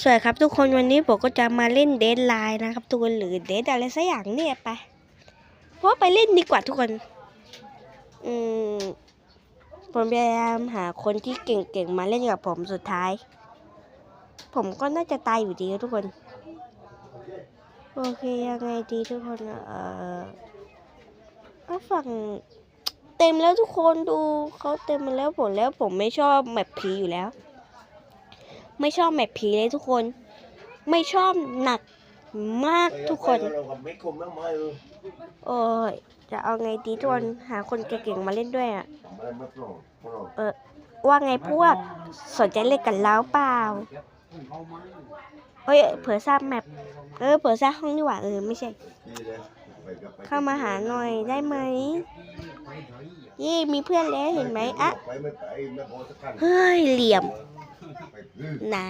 สวัสดีครับทุกคนวันนี้ผมก็จะมาเล่นเดทไลน์นะครับทุกคนหรือเดทอะไรสักอย่างเนี่ยไปเพราะว่าไปเล่นดีกว่าทุกคน อืมผมพยายามหาคนที่เก่งๆมาเล่นกับผมสุดท้าย ผมก็น่าจะตายอยู่ดีทุกคน โอเคยังไงดีทุกคนเอ่อก็ฝั่งเต็มแล้วทุกคนดูเขาเต็มมาแล้วผมแล้วผมไม่ชอบแมปผีอยู่แล้ว ไม่ชอบแมปผีเลยทุกคน ไม่ชอบหนักมากทุกคน โอ้ย จะเอาไงดีทุกคนหาคนเก่งๆมาเล่นด้วยอะไม่ไม่ปลงปลงว่าไงพวก สนใจเล่นกันแล้วเปล่าเอ้ย เผื่อทราบแมป เออ เผื่อทราบห้องดีกว่าเออ ไม่ใช่ เข้ามาหาหน่อยได้ไหมยี่มีเพื่อนแล้วเห็นไหมอะเฮ้ย เหลี่ยม นหนา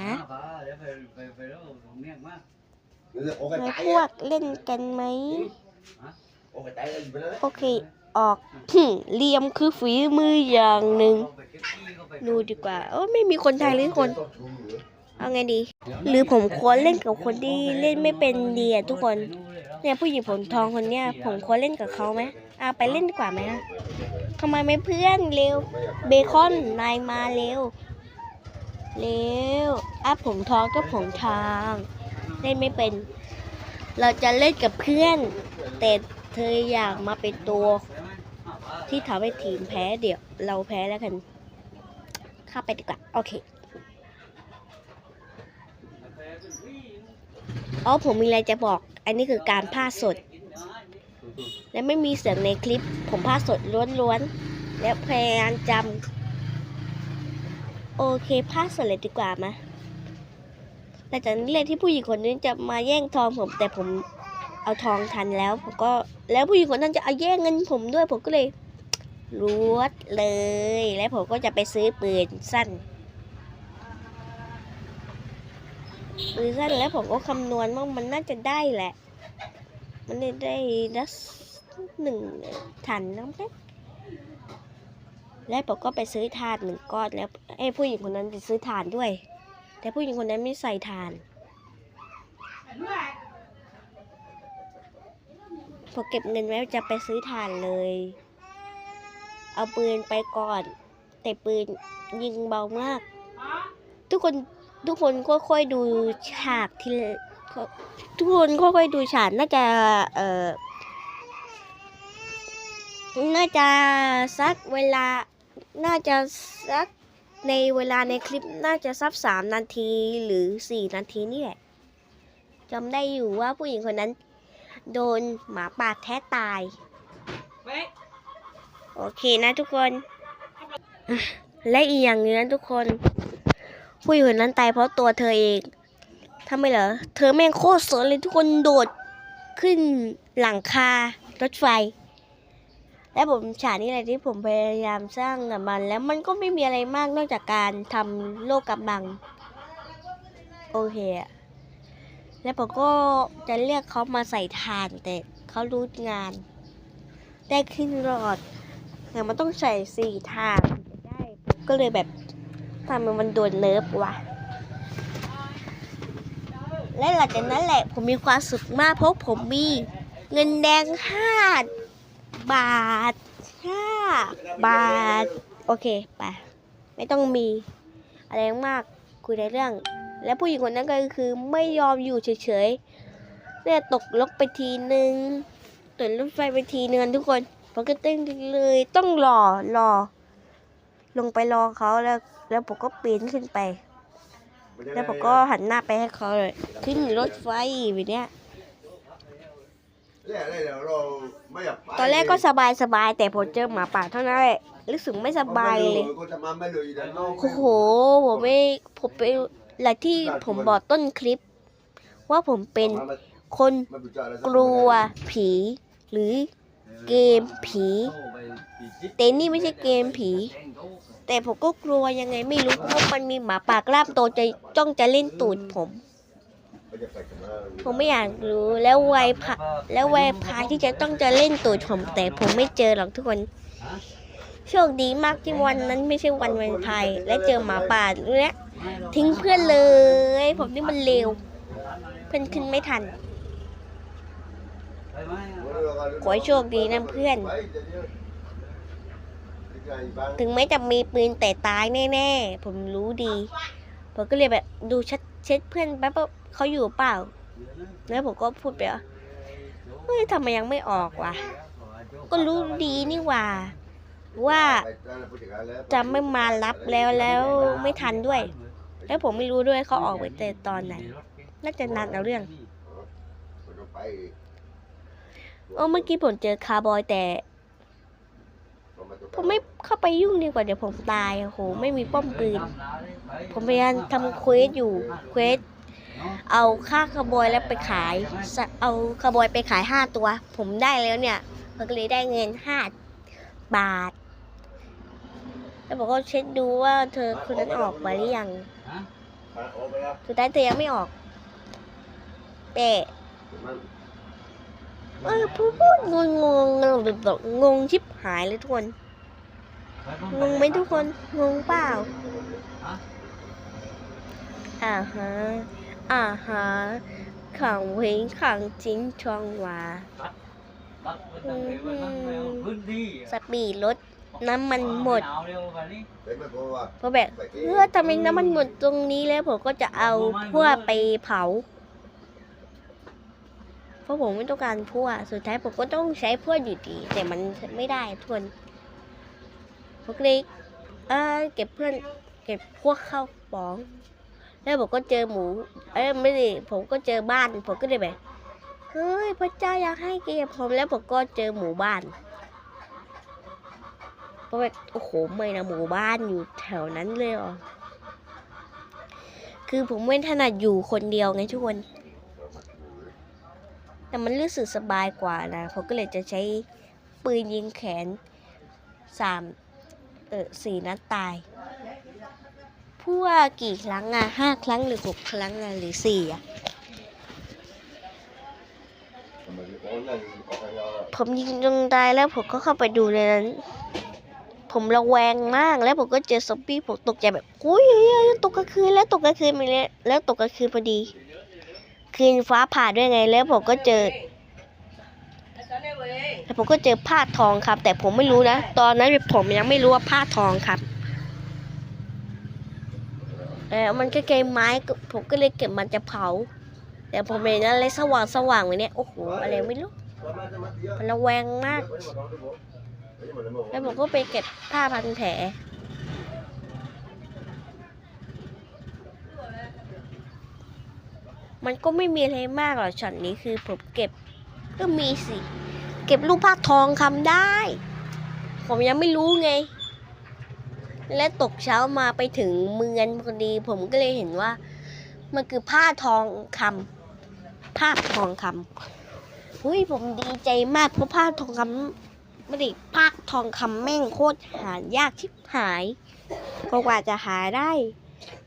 เดี๋ยวโอ้กระไงจายพวกเล่นกันไหม โอ้กระจายไปแล้วโอเค ออกเหลี่ยมคือฝีมืออย่างหนึ่ง ดูดีกว่าเออไม่มีคนไทยหรือคน เอาไงดี หรือผมควรเล่นกับคนที่เล่นไม่เป็นดีอะทุกคน เนี่ยผู้หญิงผมทองคนเนี้ย ผมควรเล่นกับเขาไหมอะไปเล่นดีกว่าไหมอะทำไมไม่เพื่อนเร็ว เบคอนนายมาเร็ว เร็วอะผมทองก็ผมทองเล่นไม่เป็น เราจะเล่นกับเพื่อน แต่เธออยากมาเป็นตัว ที่ทำให้ทีมแพ้เดี๋ยว เราแพ้แล้วกัน เข้าไปดีกว่า โอเคอ๋อผมมีอะไรจะบอก อันนี้คือการพาสด และไม่มีเสียงในคลิป ผมพาสดล้วนๆ และพยายามจำ โอเคพาสเลยดีกว่ามาแต่จากนี้เลยที่ผู้หญิงคนนี้จะมาแย่งทองผม แต่ผมเอาทองทันแล้ว ผมก็แล้วผู้หญิงคนนั้นจะเอาแย่งเงินผมด้วย ผมก็เลยรวดเลย และผมก็จะไปซื้อปืนสั้นปืนสั้นแล้วผมก็คำนวณว่ามันน่าจะได้แหละ มันได้ได้ดัสหนึ่งถันน้ำเพชร แล้วผมก็ไปซื้อถ่านหนึ่งก้อนแล้วไอ้ผู้หญิงคนนั้นไปซื้อถ่านด้วย แต่ผู้หญิงคนนั้นไม่ใส่ถ่านผมเก็บเงินไว้จะไปซื้อถ่านเลย เอาปืนไปก่อน แต่ปืนยิงเบามาก ทุกคนทุกคนค่อยๆดูฉากทีทุกคนค่อยๆดูฉากน่าจะเอ่อน่าจะสักเวลา น่าจะสักในเวลาในคลิปน่าจะสักสามนาทีหรือสี่นาทีนี่แหละจำได้อยู่ว่าผู้หญิงคนนั้น โดนหมาป่าแท้ตาย โอเคนะทุกคน และอีกอย่างหนึงนะทุกคน ผู้หญิงคนนั้นตายเพราะตัวเธอเองทำไมเหรอ เธอแม่งโคตรสนเลยทุกคนโดดขึ้นหลังคารถไฟ และผมฉากนี้แหละที่ผมพยายามสร้างกับมัน แล้วมันก็ไม่มีอะไรมากนอกจากการทำโลกกำบัง โอเคอะแล้วผมก็จะเรียกเขามาใส่ทานแต่เขารู้งาน ได้ขึ้นรอดแต่มันต้องใส่สี่ทางถึงจะได้ก็เลยแบบทำมันโดนเนิร์ฟวะและหลังจากนั้นแหละผมมีความสุขมากเพราะผมมีเงินแดงห้า บาทห้าบาท โอเค ไป ไม่ต้องมี อะไรมาก คุยในเรื่อง และผู้หญิงคนนั้นก็คือไม่ยอมอยู่เฉยๆเนี่ยตกลกไปทีนึงตกรถไฟไปทีนึงทุกคนผมก็ตึ้งเลยต้องรอรอ ลงไปรอเขาแล้ว แล้วผมก็ปีนขึ้นไป แล้วผมก็หันหน้าไปให้เขาเลย ขึ้นรถไฟแบบเนี้ย เนี่ยเนี่ยเดี๋ยวเราไม่อยากไปตอนแรกก็สบายสบายๆแต่ผมเจอหมาป่าเท่านั้นแหละรู้สึกไม่สบายเลยก็จะมาไม่เลยนะน้องโอ้โหผมไม่ผมไปหละที่ผมบอกต้นคลิป ว่าผมเป็นคนไม่รู้จัอะไรกลัวผี หรือเกมผีแต่นี่ไม่ใช่เกมผี แต่ผมก็กลัวยังไงไม่รู้เพราะมันมีหมาป่ากล้ามโตจะจ้องจะเล่นตูดผม ผมไม่อยากรู้แล้ววัยพะแล้ววัยพาที่จะต้องจะเล่นตูดผมแต่ผมไม่เจอหรอกทุกคน โชคดีมากที่วันนั้นไม่ใช่วันวันไทยและเจอหมาป่าและทิ้งเพื่อนเลย ผมนี่มันเลวเพื่อนขึ้นไม่ทันขอให้โชคดีนะเพื่อน ถึงแม้จะมีปืนแต่ตายแน่ๆ ผมรู้ดี ผมก็เลยแบบดูชัดเช็ดเพื่อนแป๊บ เขาอยู่เปล่า แล้วผมก็พูดไปว่าเฮ้ยทำไมยังไม่ออกวะ ก็รู้ดีนี่หว่า ว่าจะไม่มารับแล้วแล้วไม่ทันด้วย แล้วผมไม่รู้ด้วยเขาออกไปแต่ตอนไหน น่าจะนานเอาเรื่องเออเมื่อกี้ผมเจอคาร์บอยแต่ผมไม่เข้าไปยุ่งดีกว่าเดี๋ยวผมตายโอ้โหไม่มีป้อมปืน ผมพยายามทำเควสอยู่เควส เอาค่าขบมยแล้วไปขาย เอาขบมยไปขายห้าตัว ผมได้แล้วเนี่ยผมก็เลยได้เงินห้าบาท แล้วบอกก็เช็คดูว่าเธอคนนั้นออกมาหรือยังสุดท้ายเธอยังไม่ออกเตะเออพูดงงดงงงงแบบงงชิบหายเลยทุกคน งงไหมทุกคน งงเปล่าอ่าฮะ อ่าฮะขังเว้งขังจิ้งชองวาสปีดรถน้ำมันหมดเพราะแบบเพื่อทำไมน้ำมันหมดตรงนี้แล้วผมก็จะเอาพวกไปเผา เพราะผมไม่ต้องการพวกสุดท้ายผมก็ต้องใช้พวกอยู่ดี แต่มันไม่ได้ทุกคนผมก็เลยเออเก็บเพื่อนเก็บพวกเข้าป๋อง แล้วผมก็เจอหมู เอ้ยไม่ดิผมก็เจอบ้าน ผมก็เลยแบบเฮ้ยพระเจ้าอยากให้เกียรติผมแล้วผมก็เจอหมู่บ้านเพราะแบบโอ้โหไม่นะหมู่บ้านอยู่แถวนั้นเลยเหรอคือผมไม่ถนัดอยู่คนเดียวไงทุกคน แต่มันรู้สึกสบายกว่านะ ผมก็เลยจะใช้ปืนยิงแขนสามเออสี่นัดตาย พวกกี่ครั้งอะห้าครั้งหรือหกครั้งอะหรือสี่อะผมยิงจนตายแล้วผมก็เข้าไปดูในนั้น ผมระแวงมากแล้วผมก็เจอซอมบี้ผมตกใจแบบอุ้ยตกกลางคืนแล้วตกกลางคืนไปแล้วแล้วตกกลางคืนพอดี คืนฟ้าผ่าด้วยไงแล้วผมก็เจอแล้วผมก็เจอผ้าทองครับ แต่ผมไม่รู้นะ ตอนนั้นผมยังไม่รู้ว่าผ้าทองครับ เออมันก็เกยไม้ผมก็เลยเก็บมันจะเผา แต่ผมเห็นอะไรสว่างสว่างไว้เนี่ยโอ้โหอะไรไม่รู้มันระแวงมาก แล้วผมก็ไปเก็บผ้าพันแผลมันก็ไม่มีอะไรมากหรอกช็อตนี้คือผมเก็บก็มีสิ เก็บลูกผ้าทองคำได้ ผมยังไม่รู้ไง และตกเช้ามาไปถึงเมืองพอดี ผมก็เลยเห็นว่า มันคือผ้าทองคำผ้าทองคำเฮ้ยผมดีใจมากเพราะผ้าทองคำไม่ได้ผ้าทองคำแม่งโคตรหายากชิบหายกว่าจะหาได้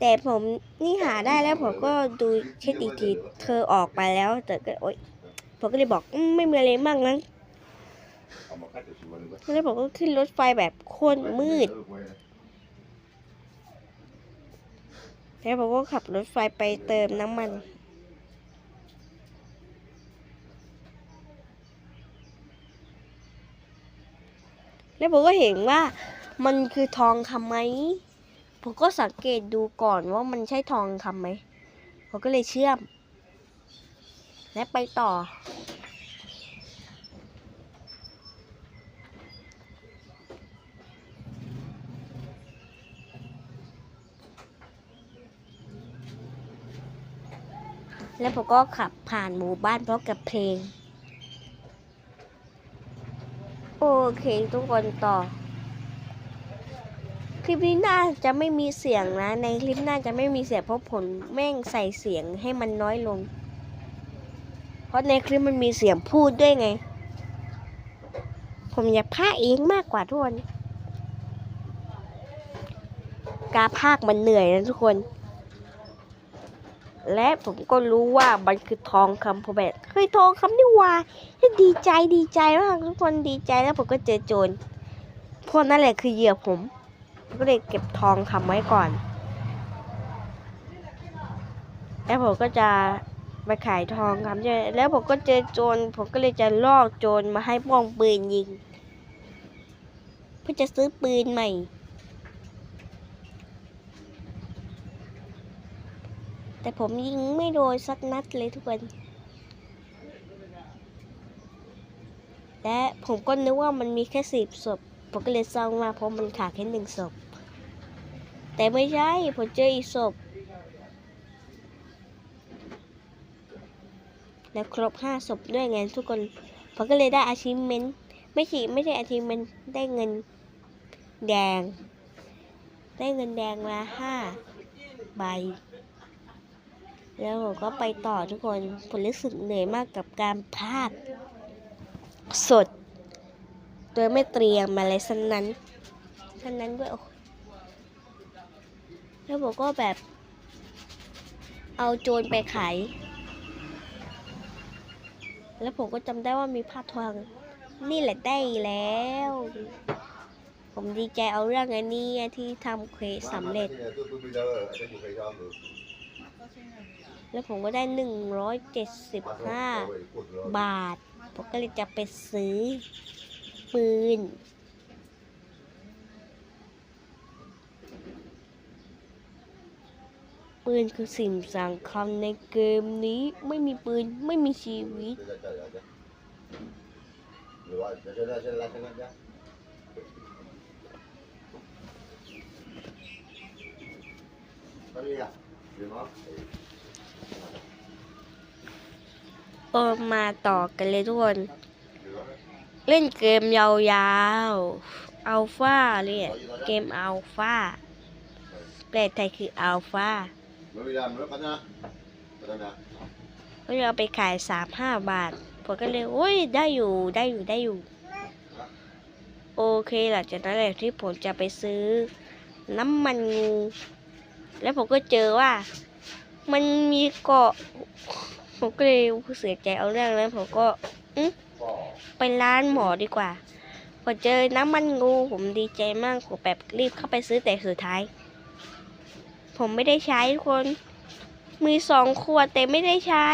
แต่ผมนี่หาได้แล้วผมก็ดูเช็คอีกทีเธอออกไปแล้ว แต่ก็โอ๊ยผมก็เลยบอกอไม่มีอะไรมากนะแล้วผมก็ขึ้นรถไฟแบบโคตรมืด แล้วผมก็ขับรถไฟไปเติมน้ำมัน แล้วผมก็เห็นว่ามันคือทองคำไหม ผมก็สังเกตดูก่อนว่ามันใช่ทองคำไหม ผมก็เลยเชื่อม และไปต่อ แล้วผมก็ขับผ่านหมู่บ้านพร้อมกับเพลง โอเคทุกคนต่อ คลิปนี้น่าจะไม่มีเสียงนะ ในคลิปน่าจะไม่มีเสียงเพราะผมแม่งใส่เสียงให้มันน้อยลง เพราะในคลิปมันมีเสียงพูดด้วยไง ผมอยากพากเองมากกว่าทุกคน การพากมันเหนื่อยนะทุกคน และผมก็รู้ว่ามันคือทองคำผมแบบเฮ้ยทองคำนี่ว่าดีใจดีใจมากทุกคนดีใจแล้วผมก็เจอโจรพวกนั่นแหละคือเหยื่อผมผมก็เลยเก็บทองคำไว้ก่อน แล้วผมก็จะไปขายทองคำใช่ไหมแล้วผมก็เจอโจรผมก็เลยจะลอกโจรมาให้ป้องปืนยิงเพื่อจะซื้อปืนใหม่ แต่ผมยิงไม่โดนสักนัดเลยทุกคน และผมก็นึกว่ามันมีแค่สิบศพ ผมก็เลยเศร้ามากเพราะมันขาดแค่หนึ่งศพ แต่ไม่ใช่ ผมเจออีกศพ แล้วครบห้าศพด้วยไงทุกคน ผมก็เลยได้อาชีพเมนไม่ใช่ไม่ใช่อาชีพเมนได้เงินแดง ได้เงินแดงมาห้าใบ แล้วผมก็ไปต่อทุกคนผมรู้สึกเหนื่อยมากกับการพากสด โดยไม่เตรียมอะไรสันนั้นสันนั้นด้วยแล้วผมก็แบบ เอาโจรไปขาย แล้วผมก็จำได้ว่ามีผ้าทองนี่แหละได้แล้ว ผมดีใจเอาเรื่องอันนี้ที่ทำเควสสำเร็จ แล้วผมก็ได้หนึ่งร้อยเจ็ดสิบห้าบาท ผมก็เลยจะไปซื้อปืน ปืนคือสิ่งสำคัญในเกมนี้ไม่มีปืนไม่มีชีวิต ออมาต่อกันเลยทุกคน Đi nó. เล่นเกมยาวๆอัลฟาเนี่ยเกมอัลฟาแปลไทยคืออัลฟา Nó đi làm nó cắt ra. Cắt ra nè. ก็จะเอาไปขายสามห้าบาทผมก็เลยโอ้ยได้อยู่ได้อยู่ได้อยู่ โอเคหลังจากนั้นแหละที่ผมจะไปซื้อน้ำมันงู แล้วผมก็เจอว่า มันมีเกาะ ผมก็เลยเสียใจเอาเรื่องนั้นผมก็ไปร้านหมอดีกว่าพอเจอน้ำมันงูผมดีใจมากผมแบบรีบเข้าไปซื้อแต่สุดท้าย ผมไม่ได้ใช้ทุกคน มีสองขวดแต่ไม่ได้ใช้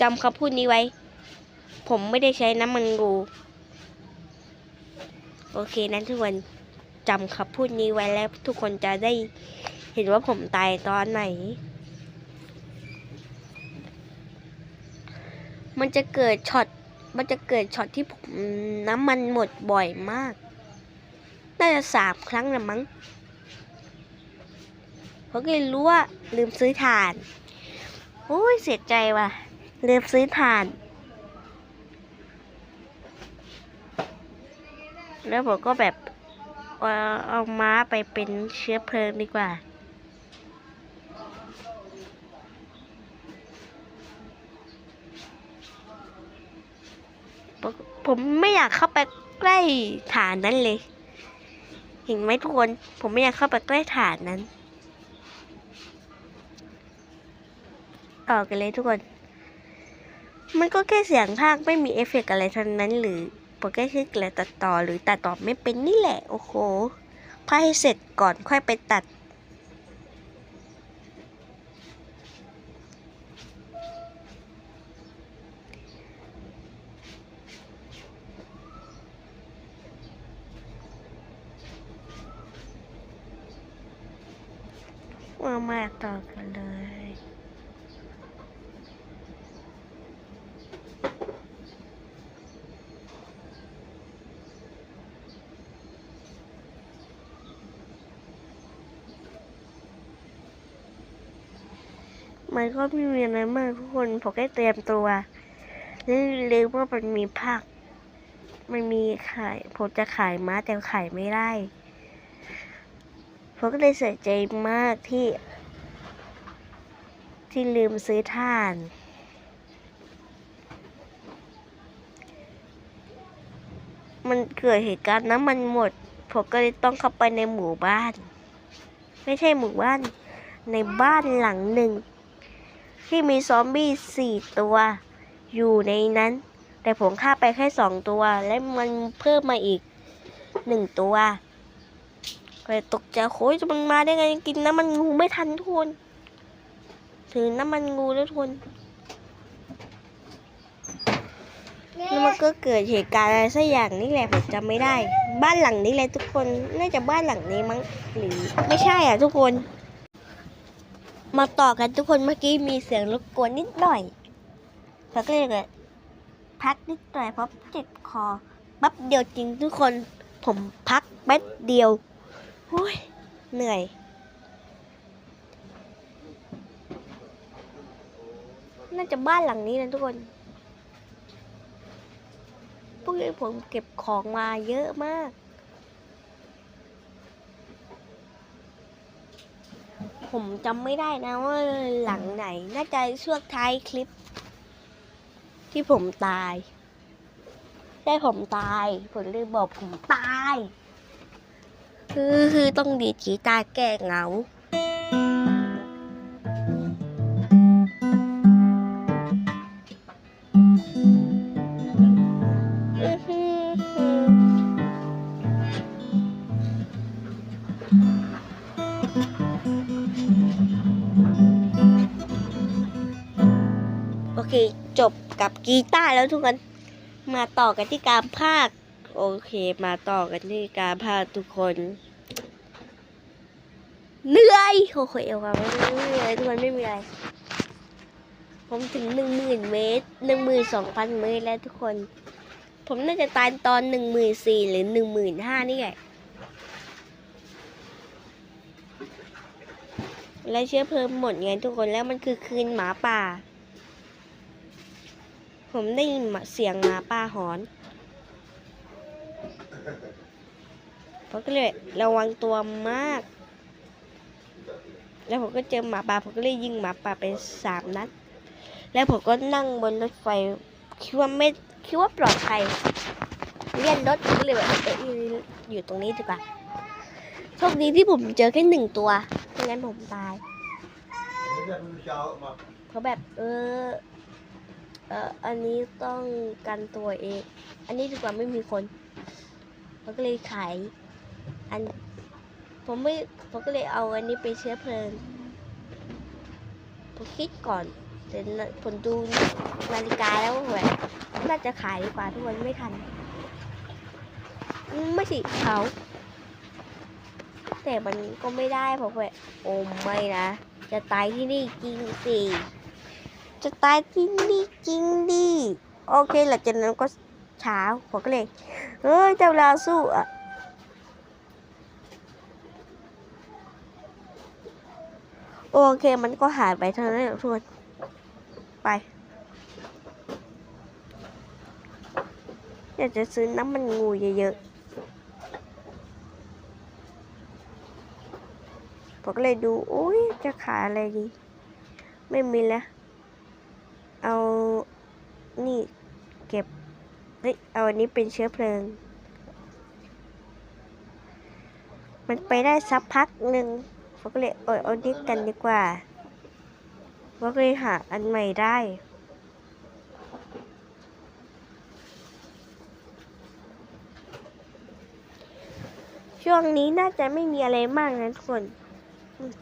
จำคำพูดนี้ไว้ ผมไม่ได้ใช้น้ำมันงู โอเคนั้นทุกคนจำคำพูดนี้ไว้แล้วทุกคนจะได้เห็นว่าผมตายตอนไหน มันจะเกิดช็อต มันจะเกิดช็อตที่ผมน้ำมันหมดบ่อยมาก น่าจะสามครั้งละมั้งผมก็เลยรู้ว่าลืมซื้อถ่าน โอ้ยเสียใจว่ะ ลืมซื้อถ่าน แล้วผมก็แบบเอาเอาม้าไปเป็นเชื้อเพลิงดีกว่า ผมไม่อยากเข้าไปใกล้ฐานนั้นเลย เห็นไหมทุกคน ผมไม่อยากเข้าไปใกล้ฐานนั้นต่อกันเลยทุกคน มันก็แค่เสียงภาคไม่มีเอฟเฟกต์อะไรทั้งนั้น หรือผมแค่คิดอะไรตัดต่อหรือตัดต่อไม่เป็นนี่แหละ โอ้โหพาให้เสร็จก่อนค่อยไปตัด มามาต่อกันเลย มันก็ไม่มีอะไรมากทุกคนผมแค่เตรียมตัวแล้วลืมว่ามันมีภาคมันมีขาย ผมจะขายม้าแต่ขายไม่ได้ ผมก็เลยเสียใจมากที่ ที่ลืมซื้อถ่าน มันเกิดเหตุการณ์น้ำมันหมด ผมก็เลยต้องเข้าไปในหมู่บ้าน ไม่ใช่หมู่บ้าน ในบ้านหลังหนึ่ง ที่มีซอมบี้สี่ตัวอยู่ในนั้น แต่ผมฆ่าไปแค่สองตัว และมันเพิ่มมาอีกหนึ่งตัว เลยตกใจโอ้ยมันมาได้ไงกินน้ำมันงูไม่ทันทุกคนถึงน้ำมันงูแล้วทุกคนแล้วมันก็เกิดเหตุการณ์อะไรสักอย่างนี่แหละผมจำไม่ได้ บ้านหลังนี้แหละทุกคนน่าจะบ้านหลังนี้มั้งหรือไม่ใช่อะทุกคน มาต่อกันทุกคนเมื่อกี้มีเสียงรบกวนนิดหน่อยแล้วก็เลยพักนิดหน่อยเพราะเจ็บคอแป๊บเดียวจริงทุกคน ผมพักแป๊บเดียว โอ้ยเหนื่อย น่าจะบ้านหลังนี้นะทุกคน พวกนี้ผมเก็บของมาเยอะมาก ผมจำไม่ได้นะว่าหลังไหน น่าจะช่วงท้ายคลิป ที่ผมตายใช่ผมตาย ผมเลยบอกผมตาย คือคือต้องดีดกีตาร์แก้เหงาโอเค จบกับกีตาร์แล้วทุกคน มาต่อกันที่การภาค โอเคมาต่อกันที่การภาทุกคน เหนื่อยโอเคเอาค่ะไม่มีอะไรทุกคนไม่มีอะไร ผมถึงหนึ่งหมื่นเมตรหนึ่งหมื่นสองพันเมตรแล้วทุกคน ผมน่าจะตายตอนหนึ่งหมื่นสี่หรือหนึ่งหมื่นห้านี่แหละและเชื้อเพลิงหมดไงทุกคนแล้วมันคือคืนหมาป่า ผมได้ยินเสียงหมาป่าหอน ผมก็เลยระวังตัวมาก แล้วผมก็เจอหมาป่าผมก็เลยยิงหมาป่าไปสามนัด แล้วผมก็นั่งบนรถไฟคิดว่าไม่คิดว่าปลอดภัยเลื่อนรถก็เลยแบบเอออยู่ตรงนี้ดีกว่าโชคดีที่ผมเจอแค่หนึ่งตัวไม่งั้นผมตายเพราะแบบเออเอออันนี้ต้องกันตัวเอง อันนี้ดีกว่าไม่มีคนผมก็เลยขาย ผมไม่ผมก็เลยเอาอันนี้ไปเชื้อเพลิงผมคิดก่อนแต่ผมดูนาฬิกาแล้วแบบน่าจะขายดีกว่าทุกคนไม่ทัน ไม่สิเขาแต่มันก็ไม่ได้เพราะแบบโอ้ไม่นะ จะตายที่นี่จริงสิจะตายที่นี่จริงดิโอเคหลังจากนั้นก็เช้าผมก็เลยเฮ้ยเจ้าลาสู้อะ โอเคมันก็หายไปเท่านั้นแหละทุกคนไป อยากจะซื้อน้ำมันงูเยอะๆผมก็เลยดูโอ้ยจะขายอะไรดี ไม่มีแล้ว เอานี่เก็บเฮ้ยเอาอันนี้เป็นเชื้อเพลิง มันไปได้สักพักหนึ่ง ผมก็เลยเออเอานี้กันดีกว่าผมก็เลยหาอันใหม่ได้ช่วงนี้น่าจะไม่มีอะไรมากนะทุกคน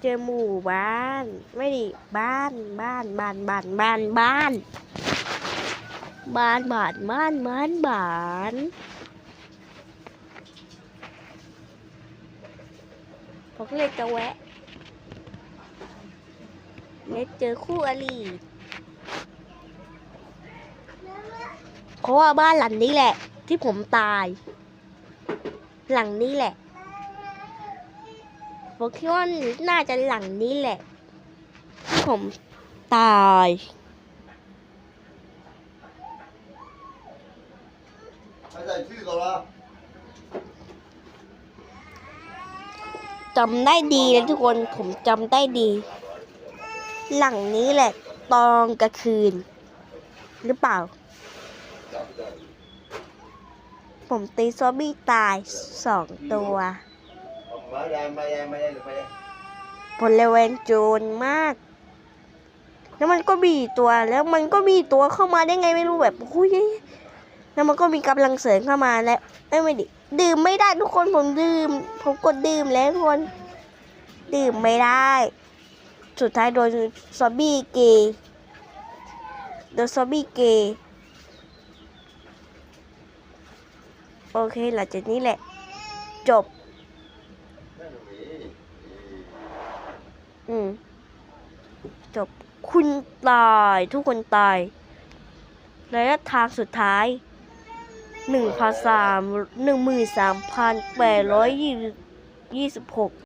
เจอหมู่บ้าน ไม่ดิบ้านบ้านบ้านบ้านบ้านบ้านบ้านบ้านบ้านบ้านบ้านผมก็เลยจะแวะ แล้วเจอคู่อริเพราะว่าบ้านหลังนี้แหละ ที่ผมตาย หลังนี้แหละผมคิดว่าน่าจะหลังนี้แหละ ที่ผมตายจำได้ดีเลยทุกคนผมจำได้ดี หลังนี้แหละตอนกลางคืน หรือเปล่า ผมตีซอมบี้ตายสองตัวผลเลวงโจรมาก แล้วมันก็มีตัวแล้วมันก็มีตัวเข้ามาได้ไงไม่รู้แบบโอ้ยแล้วมันก็มีกำลังเสริมเข้ามาแล้วไม่ดิดื่มไม่ได้ทุกคนผมดื่ม ผมกดดื่มแล้วทุกคน ดื่มไม่ได้ สุดท้ายโดนซอมบี้เกย์โดนซอมบี้เกย์โอเคหลังจากนี้แหละ จบ อืม จบ คุณตาย ทุกคนตายระยะทางสุดท้ายหนึ่งพันสามหนึ่งหมื่นสามพันแปดร้อยยี่สิบหก